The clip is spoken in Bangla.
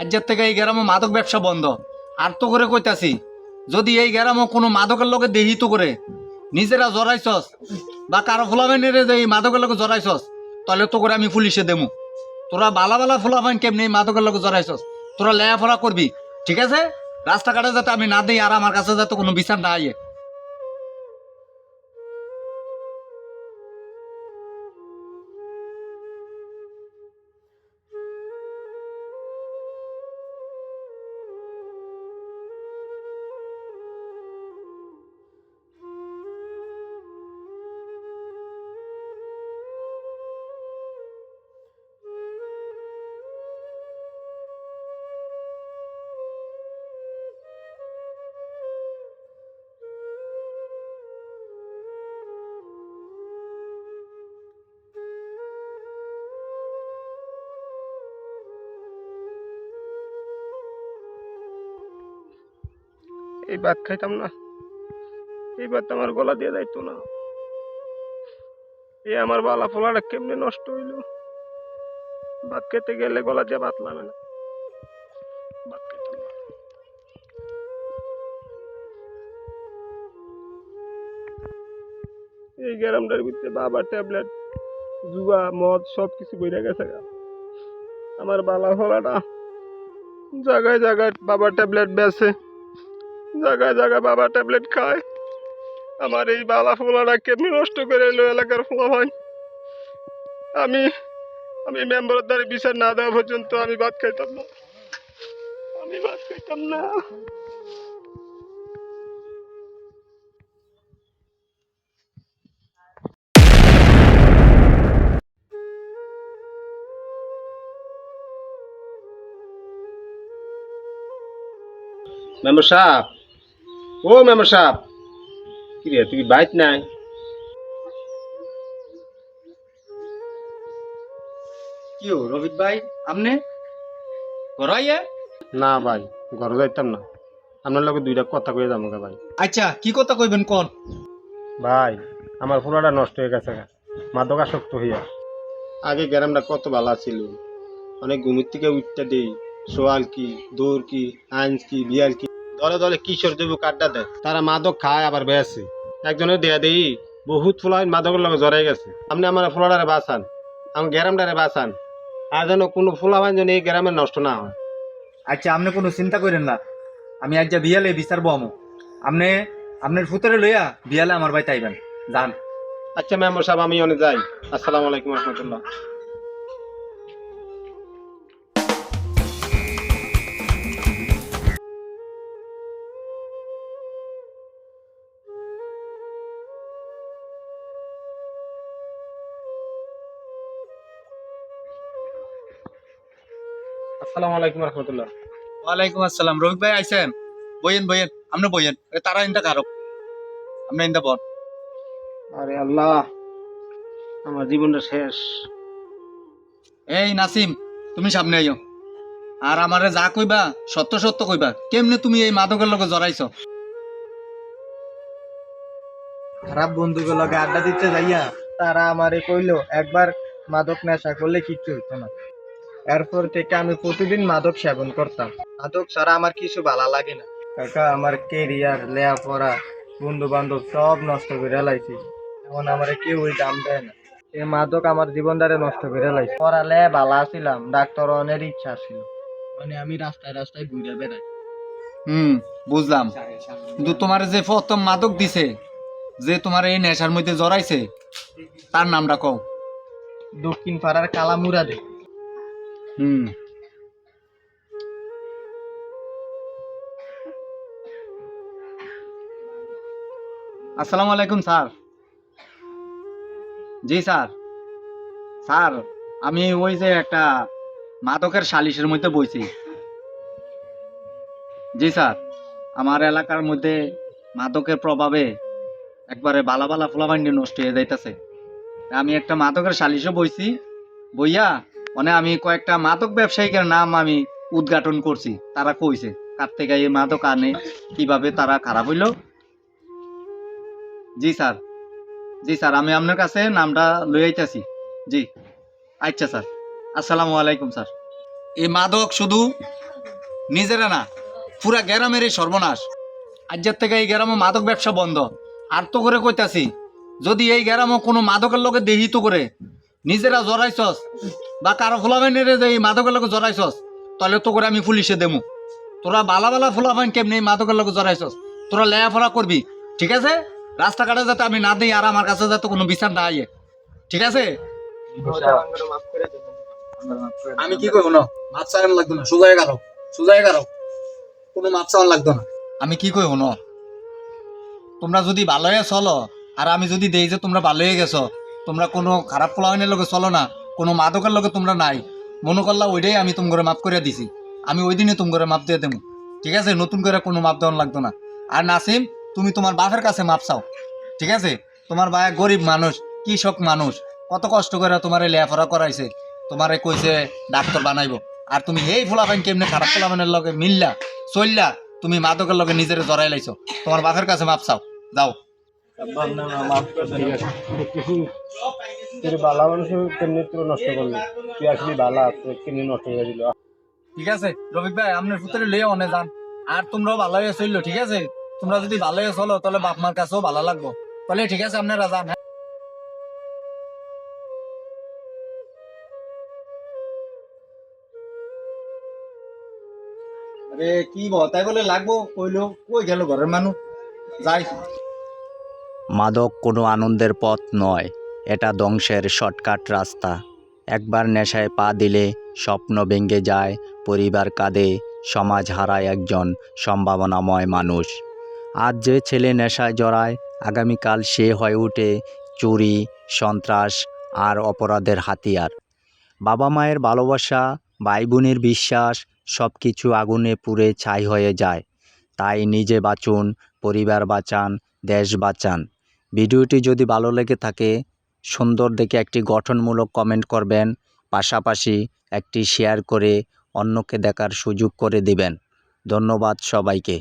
আজকের থেকে এই গ্রামে মাদক ব্যবসা বন্ধ। আর তো করে কইতাছি, যদি এই গ্রামে কোনো মাদকের লোকে দেহি তো করে, নিজেরা জড়াইছস বা কারও ফুলাবাইনের এই মাদকের লোকে জড়াইছস, তাহলে তো করে আমি পুলিশে দেবো তোরা বালা বালা ফুলাবাইন কেমনি মাদকের লোকে জড়াইছস? তোরা লেয়া লেয়াফড়া করবি, ঠিক আছে? রাস্তাঘাটে যাতে আমি না দিই আর আমার কাছে যাতে কোনো বিচার না আইয়ে এই ভাত খাইতাম না। এই ভাত আমার গলা দিয়ে যাইতো না। এই আমার বালা ফলাটা কেমনে নষ্ট হইল? ভাত খেতে গেলে গলা দিয়ে ভাত নামে না। এই গ্রামটার ভিতরে বাবা ট্যাবলেট, জুয়া, মদ সব কিছু বইরা গেছে। আমার বালা ফলাটা জায়গায় জায়গায় বাবা ট্যাবলেট বেছে জায়গায় জায়গায় বাবা ট্যাবলেট খায়। আমার এই বালা ফোলাটা কেমনি নষ্ট করে এলো এলাকার ফোলা হয় আমি আমি মেম্বারের দ্বারা বিচার না দেওয়া পর্যন্ত আমি ভাত খাইতাম না। আমি ভাত খাইতাম না। মেম্বার সাহেব ও মেম্বার সাহেব। কি রে তুই বাইত নাই? কি হো রবিত ভাই? আপনি ঘরাইয়া না ভাই ঘরে যাইতাম না। আপনার লগে দুইটা কথা কয়ে যাব ভাই। আচ্ছা কি কথা কইবেন কোন? ভাই আমার ফুলাটা নষ্ট হয়ে গেছে গা। মাদক আসক্ত হইয়া। আগে গ্রামটা কত ভালো ছিল। অনেক ঘুমির থেকে উঠতে দেই। সোয়াল কি দৌড় কি আইন কি বিয়াল কি। দলে দলে কিশোর যুবক আড্ডা দেয়। তারা মাদক খায় আবার বেয়াছে একজনের দেয়া দেই বহুত ফুলাই মাদকের লগে জড়াই গেছে। আপনি আমার ফুলাটারে বাঁচান আমার গ্রামটারে বাঁচান। আর যেন কোনো ফুলাবান যেন এই গ্রামে নষ্ট না হয়। আচ্ছা আপনি কোনো চিন্তা করেন না। আমি আজ বিয়ালে বিচারবো আমো আপনি আপনার ফুতরে লইয়া বিয়ালে আমার বাড়িতে আইবেন। যান। আচ্ছা মেম্বার সাহেব আমি অনেক যাই। আসসালামু আলাইকুম রহমতুল্লাহ। আসসালামু আলাইকুম রহমতুল্লাহ। ওয়ালাইকুম আসসালাম। ভাই আইছেন? বইয়েন বইয়েন। আপনি বইয়েন। তারা ইন্দা কারও আপনি ইন্দা বল আরে আল্লাহ আমার জীবনটা শেষ। এই নাসিম তুমি সামনে আইও। আর আমারে যা কইবা সত্য সত্য কইবা। কেমনে তুমি এই মাদকের লগে জড়াইছো? খারাপ বন্ধুগুলোকে লগে আড্ডা দিতে যাইয়া তারা আমারে কইলো একবার মাদক নেশা করলে কিচ্ছু হইতো না। এরপর থেকে আমি প্রতিদিন মাদক সেবন করতাম। মাদক ছাড়া আমার কিছু ভালো লাগে না। কাকা আমার কেরিয়ার লেয়াপড়া বন্ধু বান্ধব সব নষ্ট করে লাইছি। এখন আমার কেউ ওই দাম দেয় না। এই মাদক আমার জীবনটারে নষ্ট করে লাইছে। পড়ালে ভালো ছিলাম ডাক্তার অনেক ইচ্ছা ছিল। মানে আমি রাস্তায় রাস্তায় ঘুরে বেড়াই। হুম বুঝলাম। কিন্তু তোমার যে প্রথম মাদক দিছে যে তোমার এই নেশার মধ্যে জড়াইছে তার নামটা কও। দক্ষিণ পাড়ার কালামুরা দে হুম। আসসালামু আলাইকুম, স্যার। জি, স্যার। স্যার, আমি ওই যে একটা মাদকের সালিশের মধ্যে বইছি। জি, স্যার। আমার এলাকার মধ্যে মাদকের প্রভাবে একবারে বালা বালা ফুলাবান্ডি নষ্ট হয়ে যাইতেছে। আমি একটা মাদকের সালিশও বইছি। বইয়া মানে আমি কয়েকটা মাদক ব্যবসায়িকের নাম আমি উদ্ঘাটন করছি। তারা কইছে, কার থেকে এই মাদক আনে? কীভাবে তারা খারাপ হইল? জি, স্যার। জি, স্যার, আমি আপনার কাছে নামটা লই আইতাছি। জি। আচ্ছা স্যার। আসসালামু আলাইকুম, স্যার। এই মাদক শুধু নিজেরা না, পুরা গ্রামের এই সর্বনাশ। আজকের থেকে এই গ্রামে মাদক ব্যবসা বন্ধ। আর তো করে কইতাছি, যদি এই গ্রামে কোনো মাদকের লোকে দেহিত করে নিজেরা জড়াইছস বা কারও ফুলাবাইনের যে এই মাদকের লোকে জড়াইছস, তাহলে তো করে আমি পুলিশে দেমু। তোরা বালা বালা ফুলাবাইন কেমনি মাদকের লোকে জড়াইছস? তোরা লেয়াফড়া করবি, ঠিক আছে? রাস্তাঘাটে যাতে আমি না দিই আর আমার কাছে যাতে কোনো বিচার না আইয়ে ঠিক আছে? আমি কি কইব না? মাপ চাওয়ান লাগতো না সোজাই গারো সোজাই গারো কোনো মাপ চাওয়ান লাগতো না। আমি কি কইব না? তোমরা যদি ভালো হয়ে চলো, আর আমি যদি দেই যে তোমরা ভালো হয়ে গেছো, তোমরা কোনো খারাপ পোলাওয়ানের লগে চলো না। কোনো মাদকের লগে তোমরা নাই। মনে করলা ওইটাই আমি তোম করে মাপ করে দিছি। আমি ওই দিনে তোম করে মাপ দিয়ে দেবো ঠিক আছে? নতুন করে কোনো মাপ দেওয়ান লাগতো না। আর নাসিম তুমি তোমার বাপের কাছে মাপ চাও। ঠিক আছে? তোমার ভাই গরিব মানুষ কৃষক মানুষ কত কষ্ট করে তোমার লেখাপড়া করাইছে। তোমারে কইছে ডাক্তার বানাইব। আর তুমি এই ফুলাফাইন কেমনে খারাপ ফুলাফাইনের লগে মিললা চললা তুমি মাদকের লগে নিজের জড়াই লাইছো। তোমার বাপের কাছে মাপ চাও। যাও। তোর বালা মানুষের কেমনি তোর নষ্ট করলি। তুই আসলি বালা তোর কেমনি নষ্ট করে দিল ঠিক আছে রবিক ভাই আপনার পুত্রে লইয়া অনে যান। আর তোমরাও ভালো হয়ে চলল ঠিক আছে? তোমরা যদি ভালো হয়ে চলো তাহলে বাপ মার কাছেও ভালো লাগবো। তাহলে ঠিক আছে আপনারা যান হ্যাঁ? আরে কি তাই বলে লাগবো কইলো কই গেল ঘরের মানুষ? যাই। মাদক কোনো আনন্দের পথ নয়। এটা ধ্বংসের শর্টকাট রাস্তা। একবার নেশায় পা দিলে স্বপ্ন ভেঙে যায়, পরিবার কাঁদে, সমাজ হারায় একজন সম্ভাবনাময় মানুষ। আজ যে ছেলে নেশায় জড়ায়, আগামীকাল সে হয়ে ওঠে চুরি, সন্ত্রাস আর অপরাধের হাতিয়ার। বাবা মায়ের ভালোবাসা ভাই বোনের বিশ্বাস সব কিছু আগুনে পুড়ে ছাই হয়ে যায়। তাই নিজে বাঁচুন, পরিবার বাঁচান, দেশ বাঁচান। ভিডিওটি যদি ভালো লেগে থাকে সুন্দর দেখে একটি গঠনমূলক কমেন্ট করবেন, পাশাপাশি একটি শেয়ার করে অন্যকে দেখার সুযোগ করে দেবেন। ধন্যবাদ সবাইকে।